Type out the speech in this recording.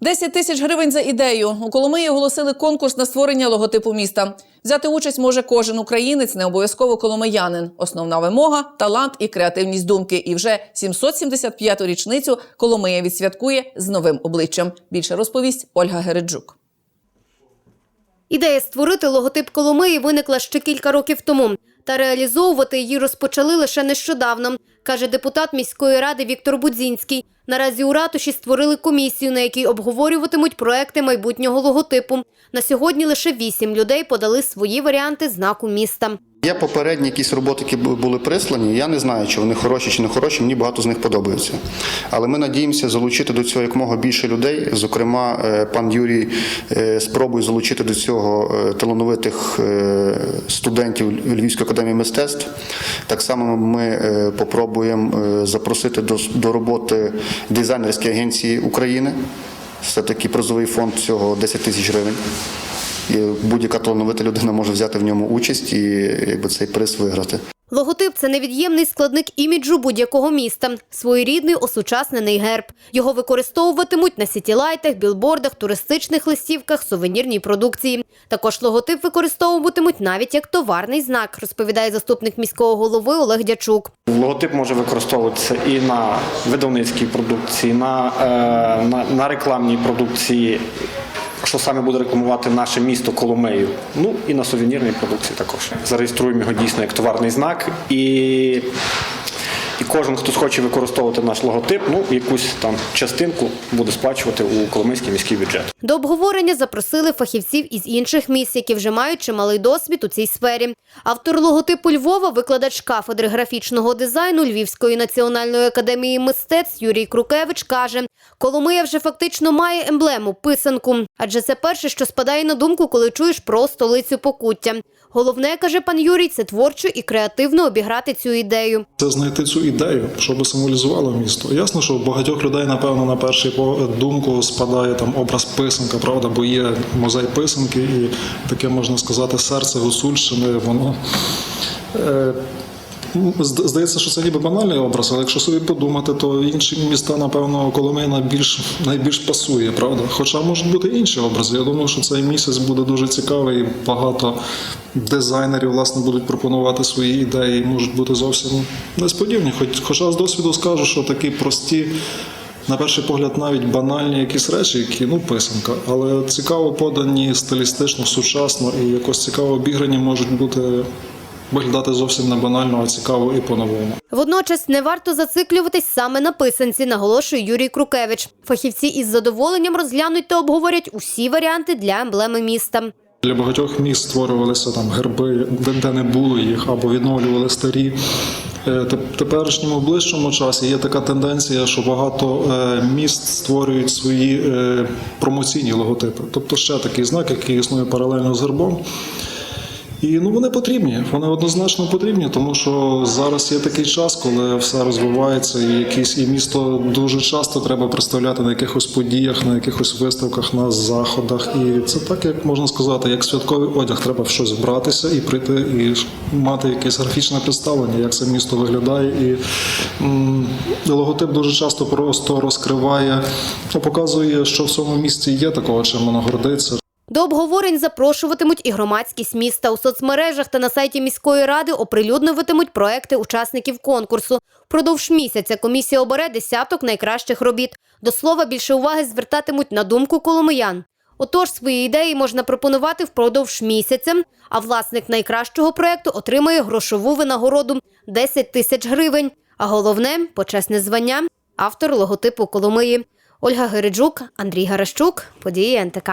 10 тисяч гривень за ідею. У Коломиї оголосили конкурс на створення логотипу міста. Взяти участь може кожен українець, не обов'язково коломиянин. Основна вимога талант і креативність думки. І вже 775-ту річницю Коломия відсвяткує з новим обличчям. Більше розповість Ольга Гереджук. Ідея створити логотип Коломиї виникла ще кілька років тому. Та реалізовувати її розпочали лише нещодавно, каже депутат міської ради Віктор Будзінський. Наразі у ратуші створили комісію, на якій обговорюватимуть проекти майбутнього логотипу. На сьогодні лише вісім людей подали свої варіанти знаку міста. Є попередні якісь роботи, які були прислані. Я не знаю, чи вони хороші чи не хороші. Мені багато з них подобаються. Але ми надіємося залучити до цього якомога більше людей. Зокрема, е, пан Юрій е, спробує залучити до цього е, талановитих студентів Львівської академії мистецтв. Так само ми попробуємо запросити до, до роботи дизайнерські агенції України. Це такий призовий фонд цього 10 тисяч гривень. І будь-яка талановита людина може взяти в ньому участь і якби цей приз виграти. Логотип це невід'ємний складник іміджу будь-якого міста, своєрідний осучаснений герб. Його використовуватимуть на сітілайтах, білбордах, туристичних листівках, сувенірній продукції. Також логотип використовуватимуть навіть як товарний знак, розповідає заступник міського голови Олег Дячук. Логотип може використовуватися і на видавницькій продукції, на, е, на, на рекламній продукції, що саме буде рекламувати наше місто Коломею. Ну і на сувенірній продукції також. Зареєструємо його дійсно як товарний знак і. Кожен, хто схоче використовувати наш логотип, ну якусь там частинку буде сплачувати у Коломийський міський бюджет. До обговорення запросили фахівців із інших міст, які вже мають чималий досвід у цій сфері. Автор логотипу Львова, викладач кафедри графічного дизайну Львівської національної академії мистецтв Юрій Крукевич каже: Коломия вже фактично має емблему писанку, адже це перше, що спадає на думку, коли чуєш про столицю покуття. Головне, каже пан Юрій, це творчо і креативно обіграти цю ідею. Це знайти цю ідею, щоб символізувало місто. Ясно, що у багатьох людей, напевно, на першу думку спадає там образ писанка, правда, бо є музей писанки, і таке можна сказати, серце Гусульщини, воно. Ну, Здається, що це ніби банальний образ, але якщо собі подумати, то інші міста, напевно, Коломия найбільш, найбільш пасує, правда? Хоча можуть бути інші образи. Я думаю, що цей місяць буде дуже цікавий. і Багато дизайнерів власне будуть пропонувати свої ідеї, можуть бути зовсім несподівані. Хоч, хоча з досвіду скажу, що такі прості. На перший погляд, навіть банальні якісь речі, які ну писанка, але цікаво подані стилістично, сучасно і якось цікаво обіграні можуть бути виглядати зовсім не банально, а цікаво і по-новому. Водночас не варто зациклюватись саме на писанці, наголошує Юрій Крукевич. Фахівці із задоволенням розглянуть та обговорять усі варіанти для емблеми міста. Для багатьох міст створювалися там герби, де, де не було їх, або відновлювали старі. Е, теперішньому ближчому часі є така тенденція, що багато е, міст створюють свої е, промоційні логотипи. Тобто ще такий знак, який існує паралельно з гербом. І ну вони потрібні, вони однозначно потрібні, тому що зараз є такий час, коли все розвивається, і якісь і місто дуже часто треба представляти на якихось подіях, на якихось виставках, на заходах. І це так, як можна сказати, як святковий одяг, треба в щось вбратися і прийти і мати якесь графічне представлення, як це місто виглядає. І м, логотип дуже часто просто розкриває, показує, що в цьому місті є такого, чим воно гордиться. До обговорень запрошуватимуть і громадськість міста. У соцмережах та на сайті міської ради оприлюднюватимуть проекти учасників конкурсу. Впродовж місяця комісія обере десяток найкращих робіт. До слова, більше уваги звертатимуть на думку коломиян. Отож, свої ідеї можна пропонувати впродовж місяця, а власник найкращого проекту отримає грошову винагороду 10 тисяч гривень. А головне почесне звання автор логотипу Коломиї. Ольга Гереджук, Андрій Гаращук, події НТК.